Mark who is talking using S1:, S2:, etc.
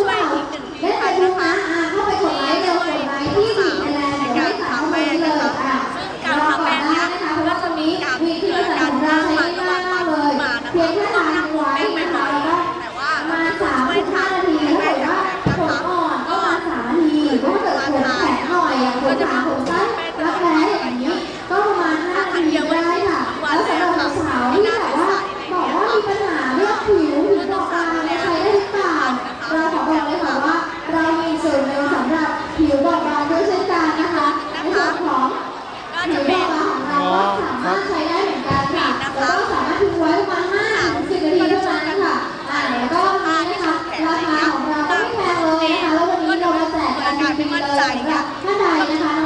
S1: ช่วยอีก
S2: หนึ่ง
S1: ที่พันนะคะที่ช่วยลูกสาวในการทำแป้งนะคะซึ่
S2: ง
S1: การทำแป้งเนี่ยก็จะมีการเกิดการสร้างมันระหว่างมันมานะคะก็ต้องนั่งวงแป้งม่อยๆ
S2: แต่ว่า
S1: เรามีคนช่วยทำให้แป้งแข็งนะคะก็เกิดมางานก็จะมีผน สามารถใช้ได้เหมือนกันค่ะแล้วก็สามารถทิ้งไว้ประมาณ5ถึง10นาทีเท่านั้นค่ะอ่าแล้วก็นี้นะคะราคาของเราก็ไม่แพงเลยนะคะแล้ววันนี้เรามาแจกกันฟรีเลยสำหรับท่านใดนะคะน้องๆคนไหนที่อยากจะทดลองผิดเราแจกให้เลยค่ะถฟรีของเรานะคะ